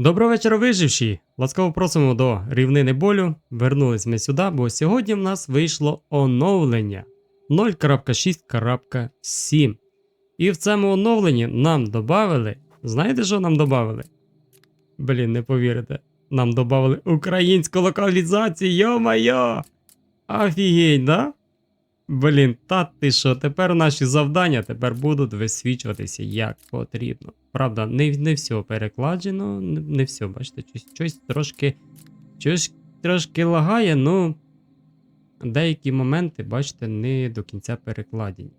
Доброго вечора, виживші! Ласкаво просимо до рівнини болю. Вернулись ми сюди, бо сьогодні в нас вийшло оновлення 0.6.7. І в цьому оновленні нам додали. Знаєте, що нам додали? Блін, не повірите. Нам додали українську локалізацію, йо-майо! Офігеть, да? Блін, та ти що, тепер наші завдання тепер будуть висвічуватися як потрібно. Правда, не, не все перекладено, не, не все, бачите, щось, щось трошки. Щось трошки лагає, ну. Деякі моменти, бачите, не до кінця перекладені.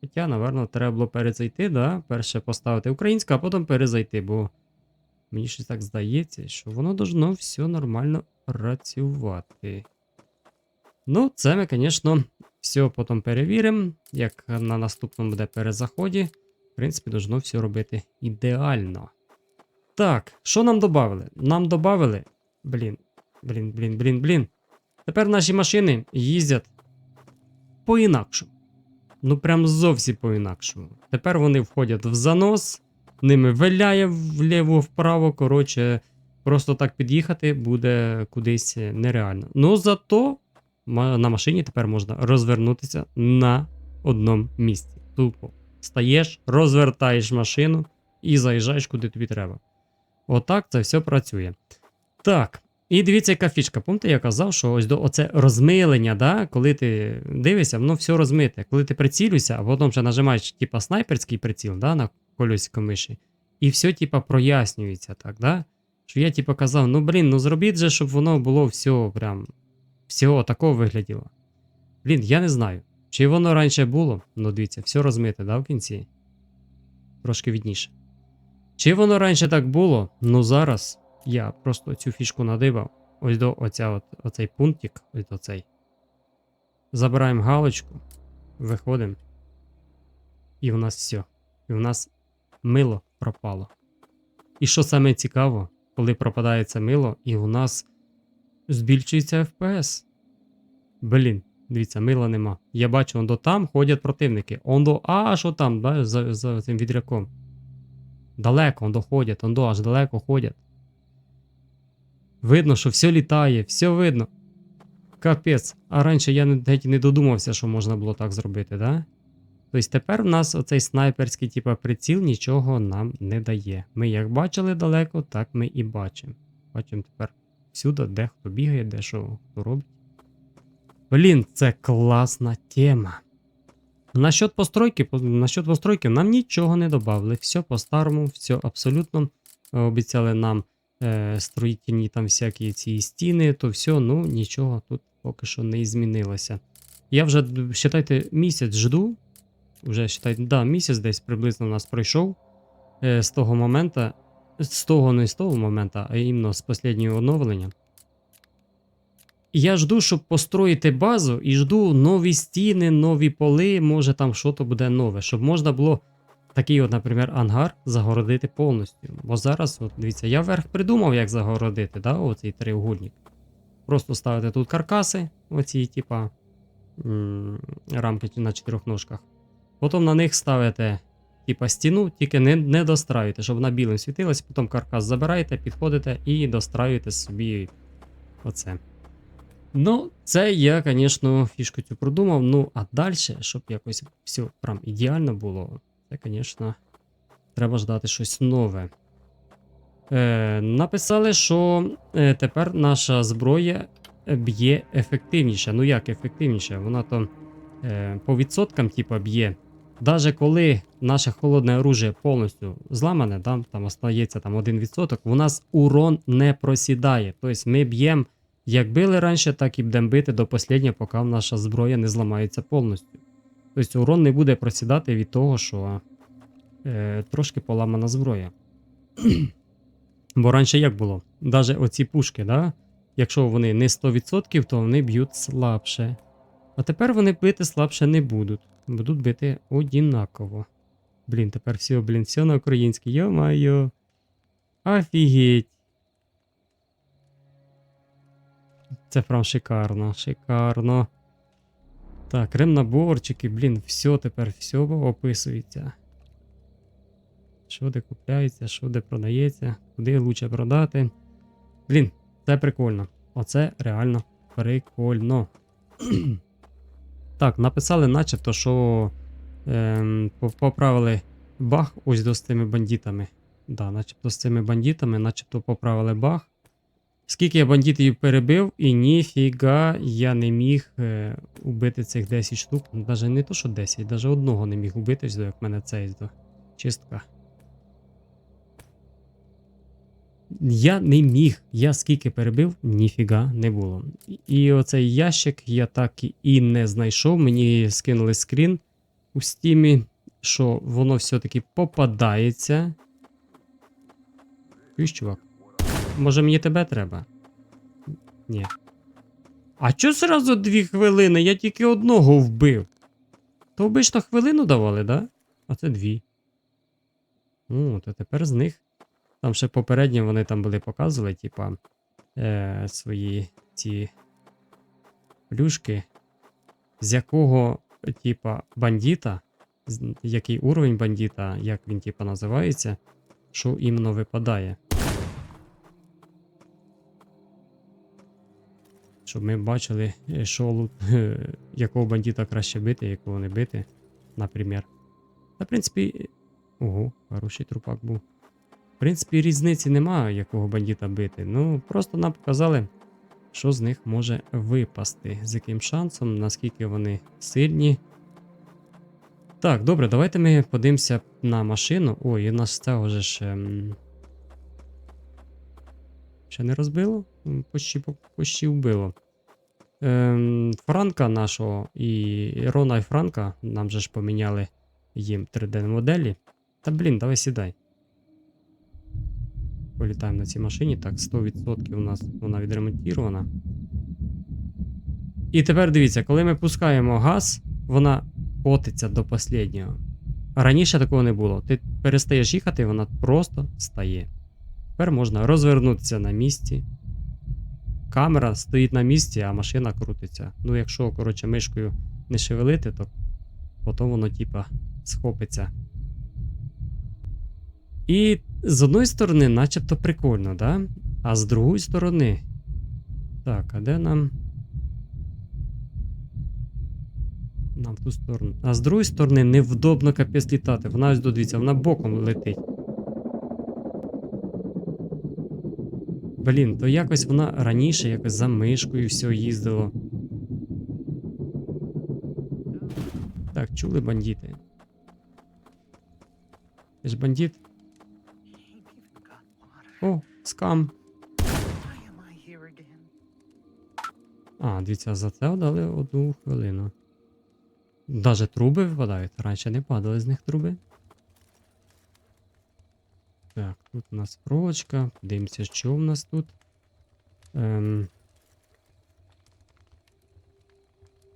Хоча, напевно, треба було перезайти, да? Перше поставити українську, а потім перезайти, бо мені щось так здається, що воно должно все нормально працювати. Ну, це ми, звісно, все потім перевіримо, як на наступному буде перезаході. В принципі, должно все робити ідеально. Так, що нам додали? Нам додали. Блін, блін, блін, блін, блін. Тепер наші машини їздять по-інакшому. Ну, прям зовсім по-інакшому. Тепер вони входять в занос, ними виляє вліво-вправо. Коротше, просто так під'їхати буде кудись нереально. Ну, зато на машині тепер можна розвернутися на одному місці. Тупо. Стаєш, розвертаєш машину і заїжджаєш куди тобі треба. Отак це все працює. Так. І дивіться, яка фішка. Пам'ятаєте, я казав, що ось до оце розмилення, да? коли ти дивишся, воно все розмите. Коли ти прицілюєшся, а потім ще нажимаєш типа снайперський приціл да, на колесико миші, і все, типа, прояснюється так, да? Що я типа казав, ну блін, ну зробіть же, щоб воно було все прям всього такого вигляділо. Блін, я не знаю. Чи воно раніше було? Ну, дивіться, все розмите, да, в кінці? Трошки відніше. Чи воно раніше так було? Ну зараз я просто цю фішку надибав. Ось до оця от, оцей пунктик, ось до цей. Забираємо галочку, виходимо. І в нас все. І в нас мило пропало. І що саме цікаво, коли пропадає це мило, і у нас збільшується FPS. Блін, дивіться, мила нема. Я бачу, он до там ходять противники. Он до аж отам, да, за, за цим відряком. Далеко он доходять, он до аж далеко ходять. Видно, що все літає, все видно. Капець. А раніше я не, геть не додумався, що можна було так зробити, да? Тобто тепер в нас оцей снайперський типа, приціл нічого нам не дає. Ми як бачили далеко, так ми і бачимо. Бачимо тепер всюди, де хто бігає, де що робить. Блін, це класна тема. Насчет постройки, насчет постройки нам нічого не додали. Все по-старому, все абсолютно. Е, Обіцяли нам е, строїтельні там всякі ці стіни, то все, ну нічого тут поки що не змінилося. Я вже, считайте, місяць жду. Вже считайте, да, місяць десь приблизно у нас пройшов е, з того моменту. З того, не з того моменту, а іменно з останнього оновлення. Я жду, щоб построїти базу, і жду нові стіни, нові поли, може там щось буде нове, щоб можна було такий, от, наприклад, ангар загородити повністю. Бо зараз, от дивіться, я вверх придумав, як загородити, да, оцей треугольник. Просто ставити тут каркаси, оці, типа рамки на чотирьох ножках. Потім на них ставите, типа, стіну, тільки не, не достраюєте, щоб вона білим світилась, потім каркас забираєте, підходите і достраюєте собі оце. Ну, це я, звісно, фішку цю продумав. Ну, а далі, щоб якось все прям ідеально було, це, звісно, треба ждати щось нове. Е, написали, що е, тепер наша зброя б'є ефективніше. Ну як ефективніше? Вона то е, по відсоткам, типа, б'є. Даже коли наше холодне оружие повністю зламане, да, там остається там 1%, у нас урон не просідає. Тобто ми б'ємо як били раніше, так і будемо бити до останнього, поки наша зброя не зламається повністю. Тобто урон не буде просідати від того, що е, трошки поламана зброя. Бо раніше як було? Даже оці пушки, да? якщо вони не 100%, то вони б'ють слабше. А тепер вони бити слабше не будуть. Будуть бити однаково. Блін, тепер все, блін, все на українській. Йо-майо. Офігеть. Це прям шикарно, шикарно. Так, ремнаборчики, блін, все тепер все описується. Що де купляється, що де продається, куди лучше продати. Блін, це прикольно. Оце реально прикольно. так, написали, начебто, що ем, поправили баг ось до з цими бандитами. Да, начебто з цими бандитами, начебто поправили баг. Скільки я бандитів перебив, і ніфіга я не міг е, убити цих 10 штук. Навіть не то, що 10, навіть одного не міг убити, як мене цей чистка. Я не міг. Я скільки перебив, ніфіга не було. І- оцей ящик я так і не знайшов. Мені скинули скрін у стімі, що воно все-таки попадається. Чуєш, чувак? Може мені тебе треба? Ні. А чо зразу дві хвилини? Я тільки одного вбив. То обично хвилину давали, да? А це дві. О, то тепер з них. Там ще попередньо вони там були показували, типа, е, свої ці плюшки, з якого, типа, бандита, з- який уровень бандита, як він, типа, називається, що іменно випадає. Щоб ми бачили, е, що е, якого бандита краще бити, якого не бити, наприклад. Та, в принципі, ого, хороший трупак був. В принципі, різниці немає, якого бандита бити. Ну, просто нам показали, що з них може випасти, з яким шансом, наскільки вони сильні. Так, добре, давайте ми подивимося на машину. Ой, і нас цього же ж. Ем... Ще не розбило? Почти, почти вбило. Ем, Франка нашого і Рона і Франка нам же ж поміняли їм 3D-моделі. Та блін, давай сідай. Політаємо на цій машині. Так, 100% у нас вона відремонтована. І тепер дивіться, коли ми пускаємо газ, вона котиться до останнього. Раніше такого не було. Ти перестаєш їхати, вона просто стає. Тепер можна розвернутися на місці. Камера стоїть на місці, а машина крутиться. Ну, якщо, коротше, мишкою не шевелити, то потім воно, типа, схопиться. І з одної сторони, начебто прикольно, да? А з другої сторони. Так, а де нам. Нам в ту сторону. А з другої сторони невдобно капець літати. Вона ось дивіться, вона боком летить. Блін, то якось вона раніше якось за мишкою все їздило. Так, чули бандити? Ти ж бандит? О, скам. А, дивіться, за це дали одну хвилину. Даже труби випадають. Раніше не падали з них труби. Так, тут у нас проволочка. Дивимося, що в нас тут. Ем...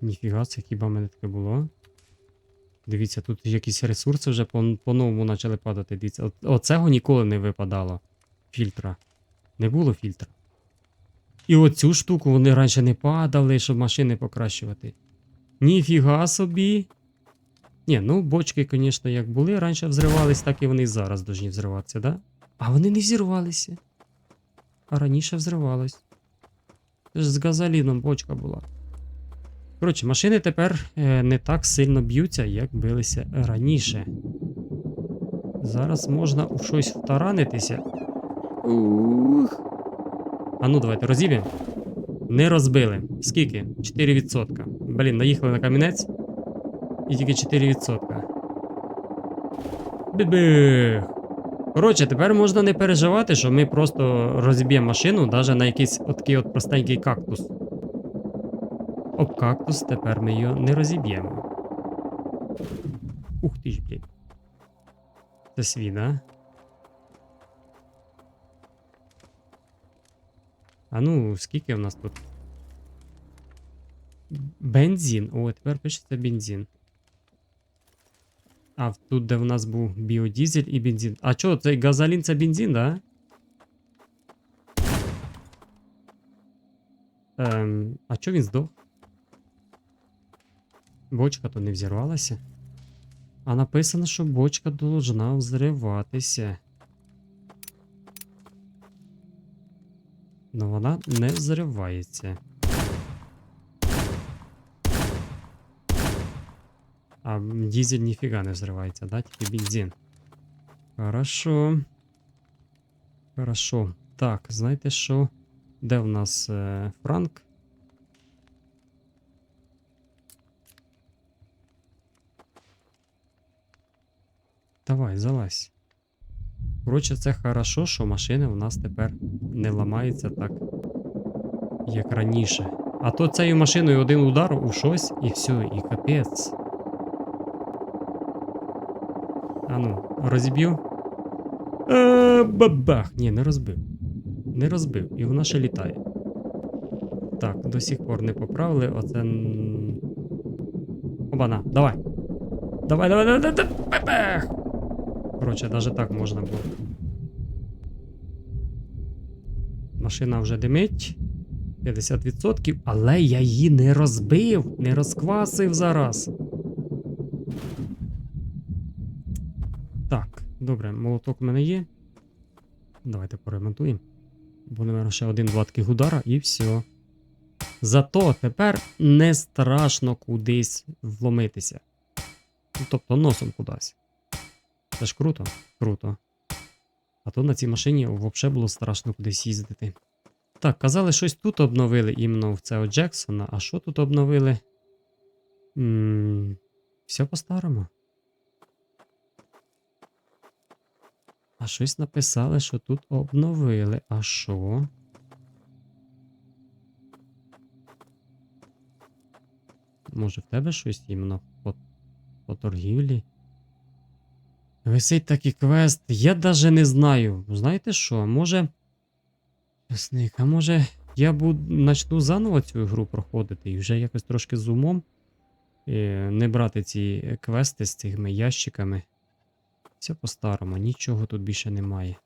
Ніфіга, це хіба мене таке було. Дивіться, тут якісь ресурси вже по- по-новому почали падати. Дивіться, оцього ніколи не випадало. Фільтра. Не було фільтра. І оцю штуку вони раніше не падали, щоб машини покращувати. Ніфіга собі. Ні, ну бочки, звісно, як були раніше взривались, так і вони зараз повинні взриватися, да? А вони не взірвалися. А раніше взривались. Це ж з газоліном бочка була. Коротше, машини тепер е, не так сильно б'ються, як билися раніше. Зараз можна у щось втаранитися. Ух. А ну давайте розіб'ємо. Не розбили. Скільки? 4%. Блін, наїхали на камінець. І тільки 4%. Бібих. Коротше, тепер можна не переживати, що ми просто розіб'ємо машину навіть на якийсь от такий от простенький кактус. Об кактус тепер ми його не розіб'ємо. Ух ти ж, блін. Це свій, да? А ну, скільки в нас тут? Бензин. О, тепер пишеться бензин. А тут, де в нас був біодізель і бензин. А чо, цей газолін це бензин, да? Ем, а чо він здох? Бочка то не взірвалася. А написано, що бочка должна взриватися. Ну вона не взривається. А м, дизель ніфіга не взривається, да? Тільки бензин. Хорошо. Хорошо. Так, знаєте що? Де в нас е, Франк? Давай, залазь. Коротше, це хорошо, що машини у нас тепер не ламаються так, як раніше. А то цією машиною один удар у щось і все, і капець. А ну, розіб'ю. Е, Бабах! Ні, не розбив. Не розбив, і вона ще літає. Так, до сих пор не поправили. Оце. Обана, давай. Давай, давай, давай, давай, давай. Бабах! Коротше, навіть так можна було. Машина вже димить. 50%, але я її не розбив, не розквасив зараз. Так, добре, молоток в мене є. Давайте поремонтуємо. Бо, напевно, ще один-два таких удара і все. Зато тепер не страшно кудись вломитися. Ну, тобто носом кудись. Це ж круто? Круто. А то на цій машині взагалі було страшно кудись їздити. Так, казали, щось тут обновили іменно в цього Джексона. А що тут обновили? м все по-старому. А щось написали, що тут обновили. А що? Може, в тебе щось іменно по, по торгівлі? Висить такий квест. Я даже не знаю. Знаєте що? Може. Ясник, а може я буду начну заново цю гру проходити і вже якось трошки з умом е, не брати ці квести з цими ящиками. Все по-старому, нічого тут більше немає.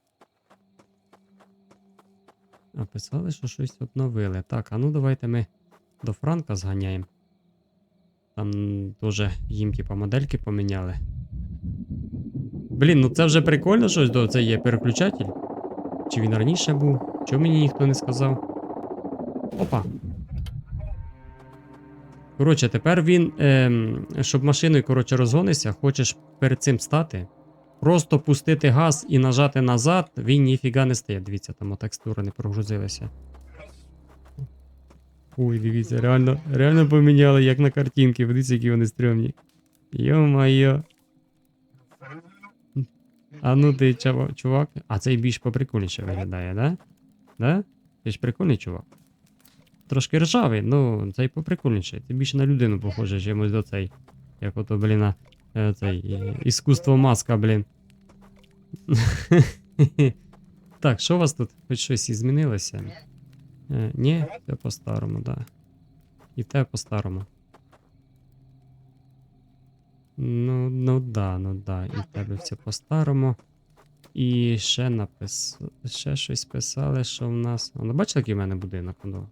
А що щось обновили. Так, а ну давайте ми до Франка зганяємо. Там теж їм типа модельки поміняли. Блін, ну це вже прикольно щось до це є переключатель. Чи він раніше був? Чого мені ніхто не сказав? Опа. Коротше, тепер він, ем, щоб машиною коротше, розгонився, хочеш перед цим стати. Просто пустити газ і нажати назад, він ніфіга не стає. Дивіться, там текстури не прогрузилися. Ой, дивіться, реально, реально поміняли, як на картинки. Дивіться, які вони стрьомні. Йо-майо. А ну ти, чувак. А цей більш поприкольніше виглядає, да? Да? Ти ж прикольний чувак. Трошки ржавий, ну цей поприкольніше. Ти більше на людину похожий, чимось до цей. Як ото, блін, е, цей е, іскусство маска, блін. так, що у вас тут? Хоч щось змінилося? Е, ні, все по-старому, да. І те по-старому. Ну, ну да, ну да. І в тебе все по-старому. І ще напис... ще щось писали, що в нас. А ну бачили, який в мене будинок? Ну?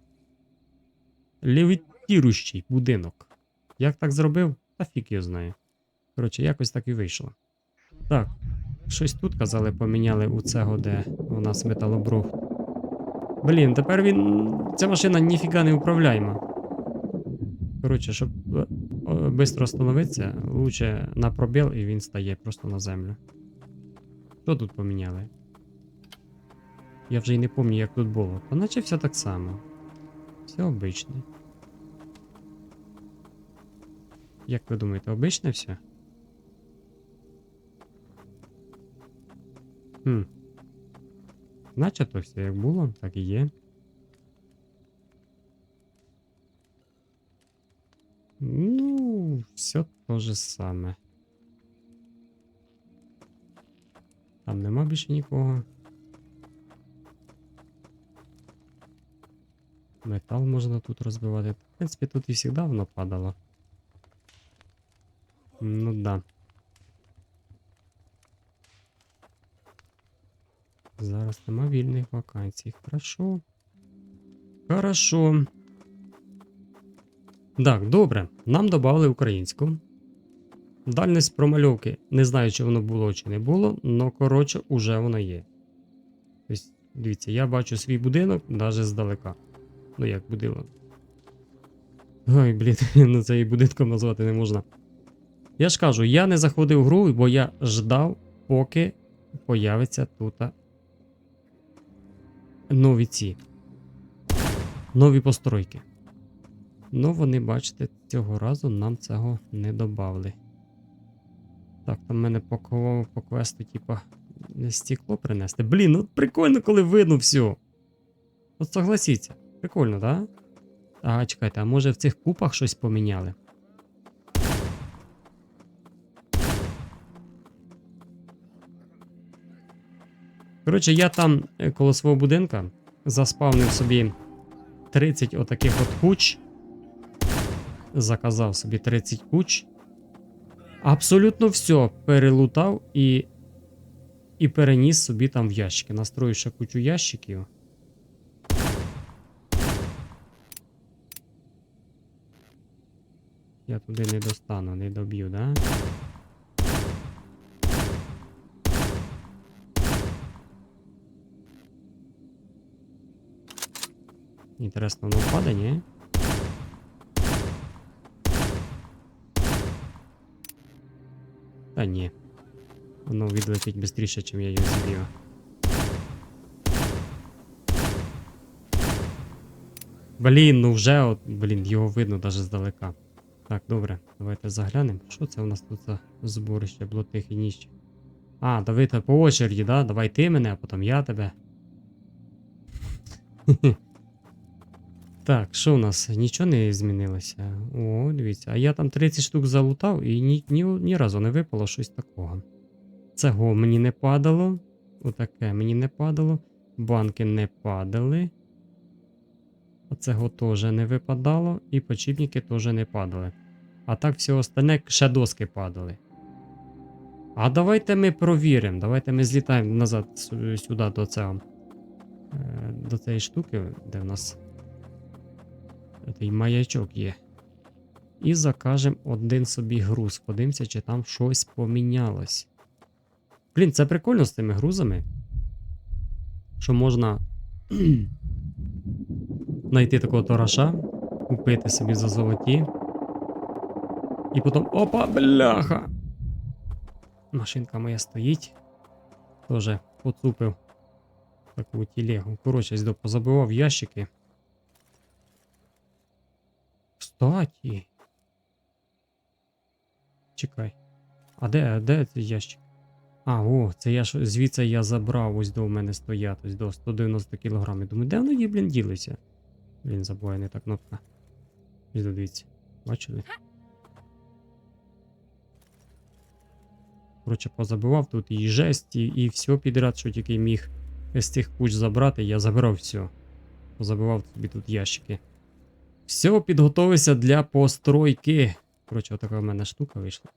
Левітіруючий будинок. Як так зробив? Та фік його знає. Коротше, якось так і вийшло. Так, щось тут казали, поміняли у цього, де у нас металобрух. Блін, тепер він. Ця машина ніфіга не управляєма. Коротше, щоб швидко остановитися, лучше на пробіл і він стає просто на землю. Що тут поміняли? Я вже й не пам'ятаю, як тут було. Та все так само. Все обичне. Як ви думаєте, обичне все? Хм. Наче то все як було, так і є. Все то же саме. Там нема більше нікого. Метал можна тут розбивати. В принципі, тут і завжди воно падало. Ну да. Зараз нема вільних вакансій. Хорошо. Хорошо. Так, добре. Нам додали українську. Дальність промальовки. Не знаю, чи воно було, чи не було, але коротше, уже воно є. Тобто, дивіться, я бачу свій будинок навіть здалека. Ну як будинок. Ой, блін, ну це і будинком назвати не можна. Я ж кажу, я не заходив в гру, бо я ждав, поки появиться тут нові ці. Нові постройки. Ну, вони, бачите, цього разу нам цього не додали. Так, там в мене по, по квесту, типа, стекло принести. Блін, ну прикольно, коли видно все. От согласіться. Прикольно, так? Да? А, чекайте, а може в цих купах щось поміняли? Коротше, я там е, коло свого будинка заспавнив собі 30 отаких от куч. Заказав собі 30 куч. Абсолютно все перелутав і. І переніс собі там в ящики. Настрою ще кучу ящиків. Я туди не достану, не доб'ю, да? Інтересно, воно впаде, ні? Та ні. Воно відлетить швидше, ніж я його зб'ю. Блін, ну вже от, блін, його видно навіть здалека. Так, добре, давайте заглянемо. Що це у нас тут за зборище блатих і ніч? А, давайте по очереді, да? Давай ти мене, а потім я тебе. Так, що у нас? Нічого не змінилося. О, дивіться, а я там 30 штук залутав і ні, ні, ні разу не випало щось такого. Цього мені не падало. Отаке мені не падало. Банки не падали. Оцього теж не випадало. І почіпники теж не падали. А так все остальне ще доски падали. А давайте ми провіримо. Давайте ми злітаємо назад сюди до цього. е, До цієї штуки, де в нас цей маячок є. І закажемо один собі груз. Подивимося, чи там щось помінялось. Блін, це прикольно з цими грузами. Що можна знайти такого тораша, купити собі за золоті. І потім. Опа, бляха! Машинка моя стоїть. Тоже поцупив таку телегу. Коротше, позабивав ящики. Кстати. Чекай. А де, де ящик? А, о, це я ж звідси я забрав, ось до мене стоять, ось до 190 кг. Я Думаю, де вони блін, ділися? Блін, забуває не та кнопка. Ось дивіться. Бачили? Коротше, позабивав тут і жесть, і, і все підряд, що тільки міг з цих куч забрати, я забрав все. Позабивав тобі тут ящики. Все, підготовився для постройки. Коротше, отака в мене штука вийшла.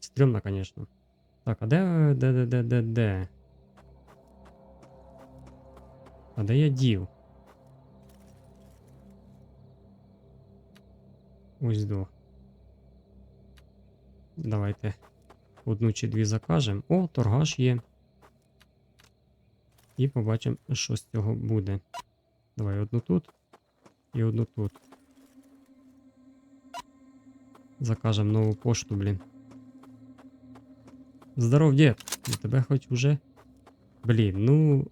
Стрьомна, звісно. Так, а де. де, де, де, де, де? А де я дів? Ось до. Давайте одну чи дві закажемо. О, торгаш є. І побачимо, що з цього буде. Давай одну тут і одну тут. Закажемо нову пошту, блін. Здоров, дід. У тебе хоч уже. Блін, ну.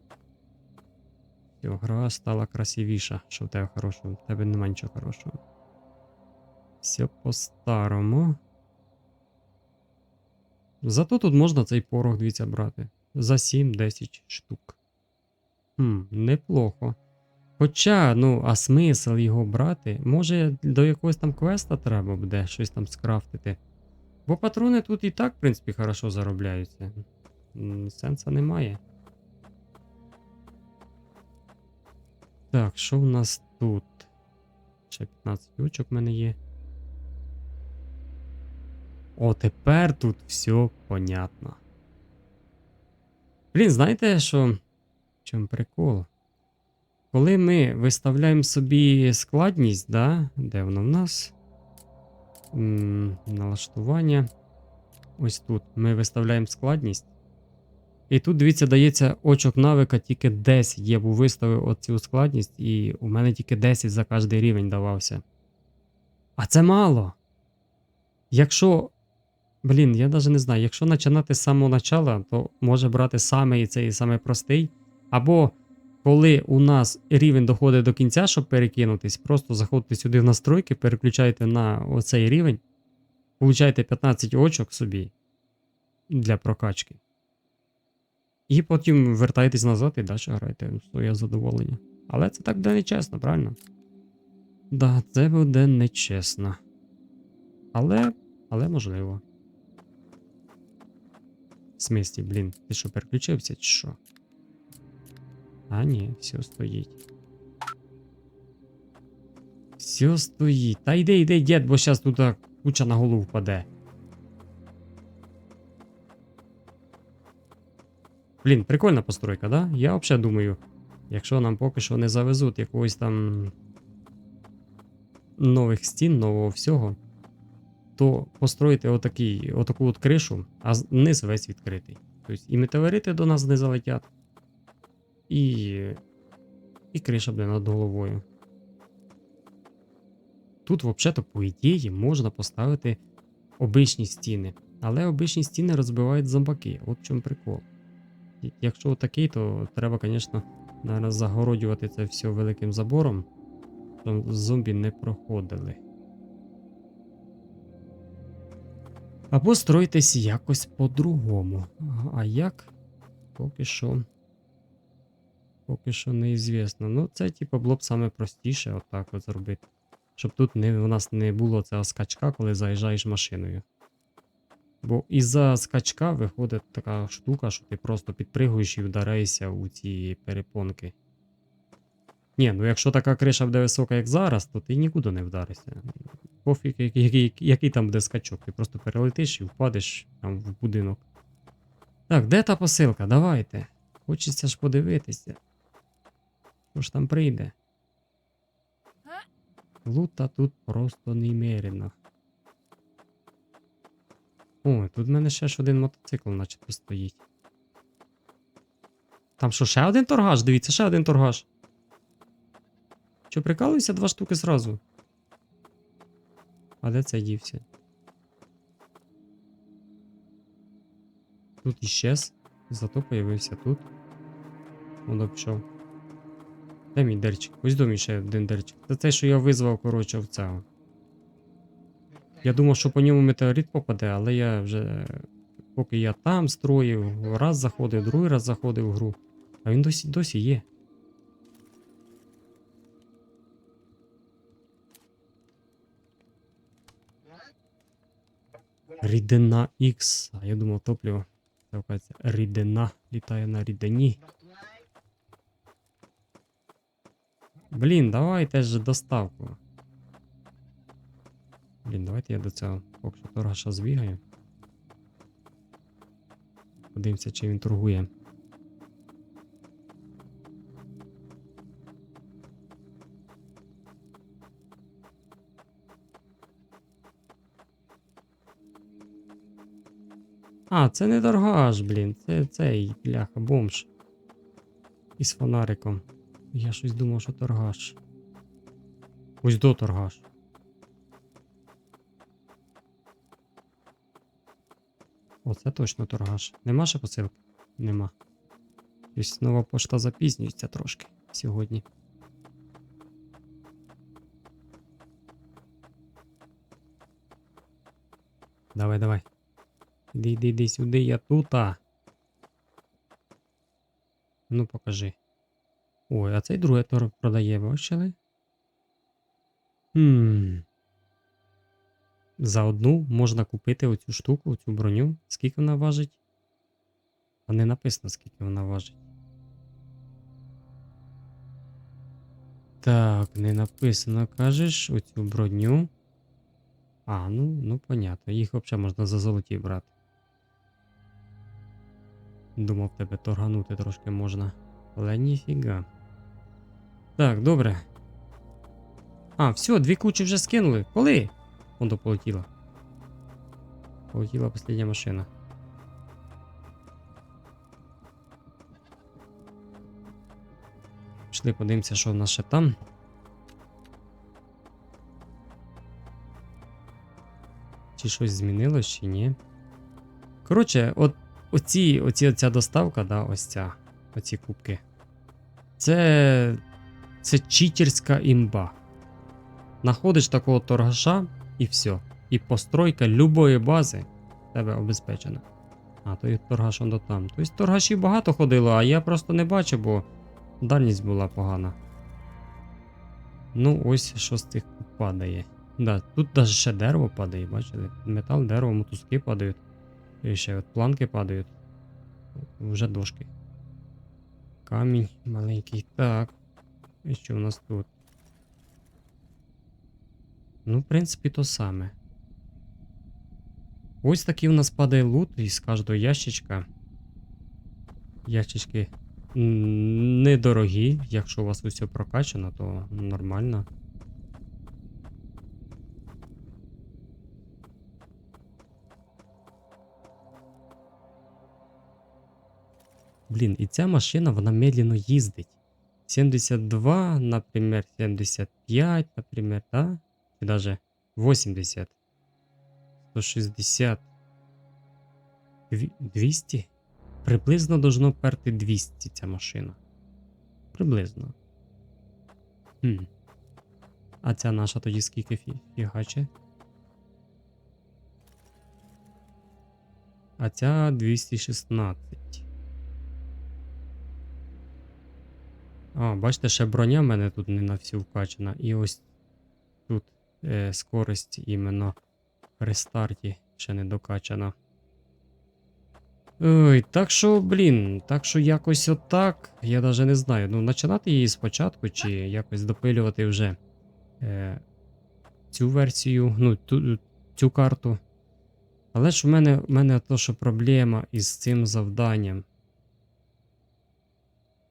Все, гра стала красивіша. Що в тебе хорошого? В тебе нема нічого хорошого. Все по-старому. Зато тут можна цей порох, дивіться, брати. За 7-10 штук. Хм, неплохо. Хоча, ну, а смисл його брати? Може, до якогось там квеста треба буде щось там скрафтити. Бо патрони тут і так, в принципі, хорошо заробляються. Сенса немає. Так, що в нас тут? Ще 15 очок в мене є. О, тепер тут все понятно. Блін, знаєте, що. В чому прикол? Коли ми виставляємо собі складність, да? де воно в нас? М, налаштування. ось тут. Ми виставляємо складність. І тут, дивіться, дається очок навика тільки 10. Я був виставив оцю складність, і у мене тільки 10 за кожен рівень давався. А це мало. Якщо. Блін, я навіть не знаю, якщо починати з самого начала, то може брати саме цей саме простий. Або коли у нас рівень доходить до кінця, щоб перекинутись, просто заходите сюди в настройки, переключаєте на оцей рівень, получаєте 15 очок собі для прокачки. І потім вертаєтесь назад і далі граєте в своє задоволення. Але це так буде нечесно, правильно? Да, це буде нечесно. Але. Але можливо. В смислі, блін, ти що, переключився чи що? А, ні, все стоїть. Все стоїть. Та йди, йди, дід, бо зараз тут куча на голову впаде. Блін, прикольна постройка, да? Я взагалі думаю, якщо нам поки що не завезуть якогось там нових стін, нового всього, то построїти отакий, отаку от кришу, а низ весь відкритий. Тобто і метеорити до нас не залетять, і, і криша буде над головою. Тут, взагалі, по ідеї, можна поставити обичні стіни. Але обичні стіни розбивають зомбаки. От в чому прикол. Якщо отакий, то треба, звісно, наверное, загороджувати це все великим забором, щоб зомбі не проходили. Або строїтесь якось по-другому. А як? Поки що. Поки що неізвісно. Ну, це, типу, було б саме простіше, отак от зробити. Щоб тут не, у нас не було цього скачка, коли заїжджаєш машиною. Бо із-за скачка виходить така штука, що ти просто підпригуєш і вдараєшся у ці перепонки. Ні, ну якщо така криша буде висока, як зараз, то ти нікуди не вдаришся. Пофіг, який, який, який там буде скачок. Ти просто перелетиш і впадеш там в будинок. Так, де та посилка? Давайте. Хочеться ж подивитися. Що ж там прийде? Лута тут просто немерено. О, тут в мене ще ж один мотоцикл, начебто, стоїть. Там що, ще один торгаш? Дивіться, ще один торгаш. Що, прикалуюся два штуки зразу? А де це дівся? Тут іщез, зато появився тут. Воно пішов. Де мій дерчик? Ось до мій ще один дерчик. Це те, що я визвав, коротше, в цього. Я думав, що по ньому метеорит попаде, але я вже. Поки я там строїв, раз заходив, другий раз заходив в гру. А він досі досі є. Рідина X. А я думав топливо. Рідина літає на рідині. Блін, давайте ж доставку. Блін, давайте я до цього торгаша збігаю. Подивимося, чи він торгує. А, це не торгаш, блін. Це цей бляха бомж. Із фонариком. Я щось думав, що торгаш. Ось до торгаш. Оце точно торгаш. Нема ще посилки? Нема. Тобто нова пошта запізнюється трошки сьогодні. Давай, давай. Іди, іди, іди сюди, я тута. Ну, покажи. Ой, а цей другий тор продає, бачили? Хм. За одну можна купити оцю штуку, оцю броню. Скільки вона важить? А не написано, скільки вона важить. Так, не написано, кажеш, оцю броню. А, ну, ну понятно. Їх взагалі можна за золоті брати. Думав тебе торганути трошки можна. Але ніфіга. Так, добре. А, все, дві кучі вже скинули. Коли? Воно полетіло. полетіла остання машина. Пішли подивимося, що в нас ще там. Чи щось змінилось, чи ні. Коротше, от оці, оці оця доставка, да, ось ця, оці кубки. Це. Це читерська імба. Находиш такого торгаша і все. І постройка любої бази тебе обезпечена. А, то і торгаш до там. Тобто торгашів багато ходило, а я просто не бачив, бо дальність була погана. Ну, ось що з тих падає. Да, тут навіть ще дерево падає, бачите? Метал, дерево, мотузки падають. І ще от планки падають. Вже дошки. Камінь маленький. Так. І що у нас тут? Ну, в принципі, то саме. Ось такий у нас падає лут із кожного ящичка. Ящички недорогі. Якщо у вас усе прокачано, то нормально. Блін, і ця машина, вона медленно їздить. 72, например, 75, например, да? И даже 80. 160. 200? Приблизно должно перти 200 ця машина. Приблизно. Хм. А ця наша тоді скільки фі- фігаче? А ця 216. А, бачите, ще броня в мене тут не на всю вкачана. І ось тут е, скорость іменно при старті ще не докачана. Ой, так що, блін, так що якось отак, я навіть не знаю. Ну, починати її спочатку, чи якось допилювати вже е, цю версію, ну, ту, цю карту. Але ж в мене, в мене то, що проблема із цим завданням.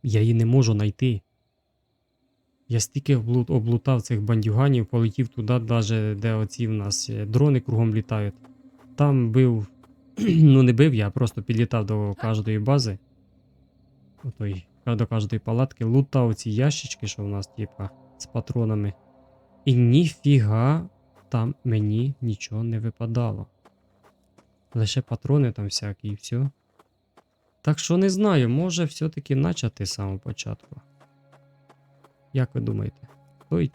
Я її не можу знайти. Я стільки облутав цих бандюганів, полетів туди, даже, де оці в нас е, дрони кругом літають. Там бив. ну не бив я, просто підлітав до кожної бази. Отой, до кожної палатки, лутав ці ящички, що в нас, типа, з патронами. І ніфіга там мені нічого не випадало. Лише патрони там всякі і все. Так що не знаю, може все-таки начати з самого початку. Як ви думаєте? Стоїть?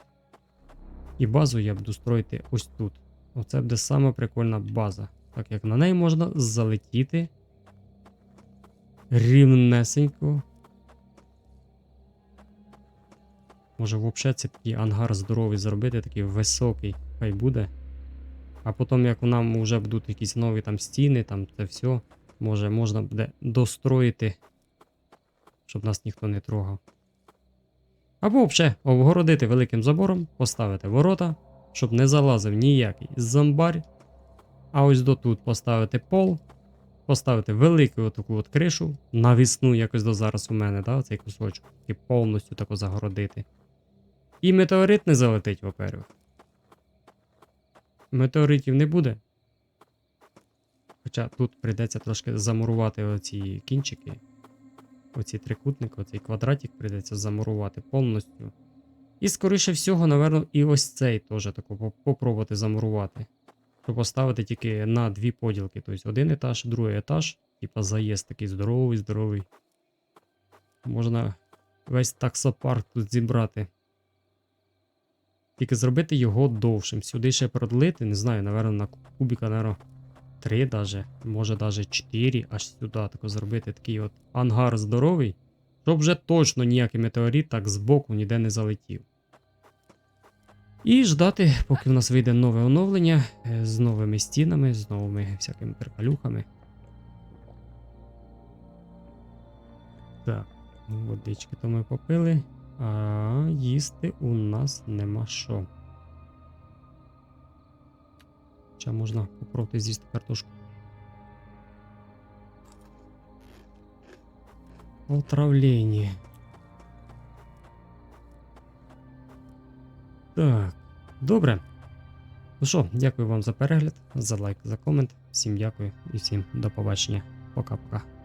І базу я буду строїти ось тут. Оце буде сама прикольна база. Так як на неї можна залетіти рівнесенько. Може, взагалі це такий ангар здоровий зробити, такий високий, хай буде. А потім, як нам вже будуть якісь нові там стіни, там це все, може можна буде достроїти, щоб нас ніхто не трогав. Або взагалі обгородити великим забором, поставити ворота, щоб не залазив ніякий зомбар. А ось до тут поставити пол, поставити велику отаку от кришу, навісну якось до зараз у мене, да, цей кусочок, і повністю тако загородити. І метеорит не залетить, во-первых. Метеоритів не буде. Хоча тут прийдеться трошки замурувати оці кінчики. Оці трикутники, оцей квадратик прийдеться замурувати повністю. І, скоріше всього, напевно, і ось цей теж тако попробувати замурувати. Щоб поставити тільки на дві поділки. Тобто один етаж, другий етаж, типа заїзд такий здоровий, здоровий. Можна весь таксопарк тут зібрати. Тільки зробити його довшим. Сюди ще продлити, не знаю, напевно, на кубіка, напевно, 3 даже, може даже 4, аж сюди тако зробити такий от ангар здоровий, щоб вже точно ніякий метеорит так збоку ніде не залетів. І ждати, поки в нас вийде нове оновлення е, з новими стінами, з новими всякими приколюхами. Так, водички то ми попили, а їсти у нас нема що. Хоча можна попробувати з'їсти картошку. Отравлення. Так, добре. Ну що, дякую вам за перегляд, за лайк, за комент. Всім дякую і всім до побачення. Пока-пока.